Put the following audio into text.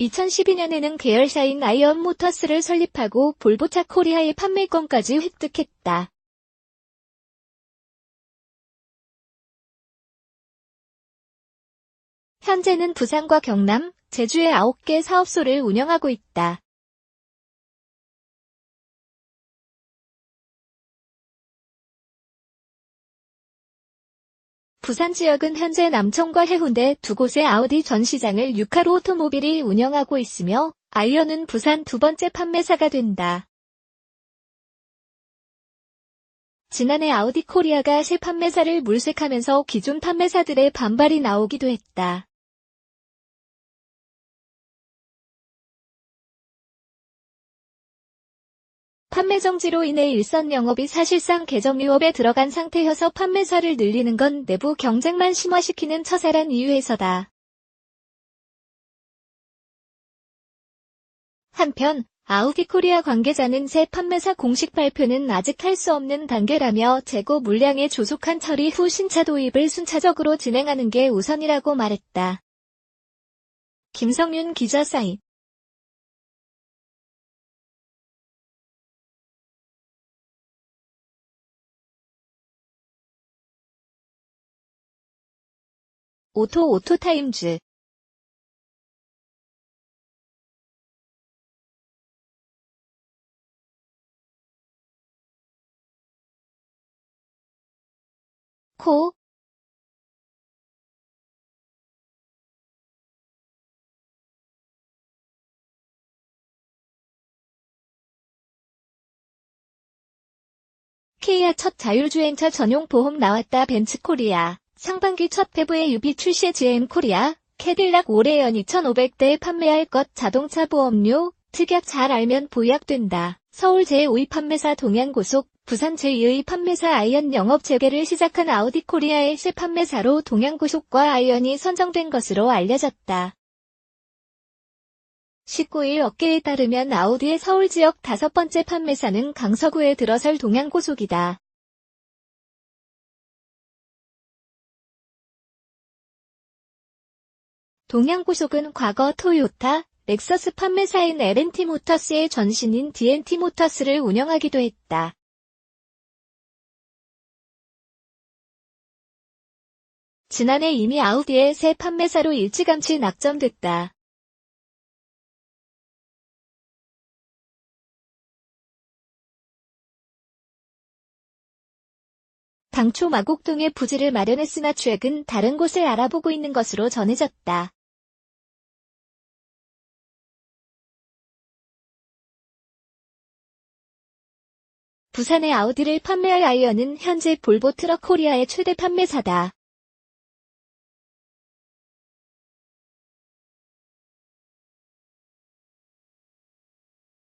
2012년에는 계열사인 아이언 모터스를 설립하고 볼보차 코리아의 판매권까지 획득했다. 현재는 부산과 경남, 제주의 9개 사업소를 운영하고 있다. 부산 지역은 현재 남청과 해운대 두 곳의 아우디 전시장을 유카로 오토모빌이 운영하고 있으며 아이언은 부산 두 번째 판매사가 된다. 지난해 아우디 코리아가 새 판매사를 물색하면서 기존 판매사들의 반발이 나오기도 했다. 판매 정지로 인해 일선 영업이 사실상 개점 유업에 들어간 상태여서 판매사를 늘리는 건 내부 경쟁만 심화시키는 처사란 이유에서다. 한편 아우디 코리아 관계자는 새 판매사 공식 발표는 아직 할 수 없는 단계라며 재고 물량의 조속한 처리 후 신차 도입을 순차적으로 진행하는 게 우선이라고 말했다. 김성윤 기자 사인 오토 오토타임즈. 코. 키아 첫 자율주행차 전용 보험 나왔다 벤츠코리아 상반기 첫 배부의 유비 출시 GM 코리아, 캐딜락 올해 연 2,500대 판매할 것 자동차 보험료, 특약 잘 알면 보약된다. 서울 제5위 판매사 동양고속, 부산 제2의 판매사 아이언 영업 재개를 시작한 아우디 코리아의 새 판매사로 동양고속과 아이언이 선정된 것으로 알려졌다. 19일 업계에 따르면 아우디의 서울 지역 다섯 번째 판매사는 강서구에 들어설 동양고속이다. 동양고속은 과거 토요타, 렉서스 판매사인 LNT 모터스의 전신인 DNT 모터스를 운영하기도 했다. 지난해 이미 아우디의 새 판매사로 일찌감치 낙점됐다. 당초 마곡동에 부지를 마련했으나 최근 다른 곳을 알아보고 있는 것으로 전해졌다. 부산의 아우디를 판매할 아이언은 현재 볼보 트럭 코리아의 최대 판매사다.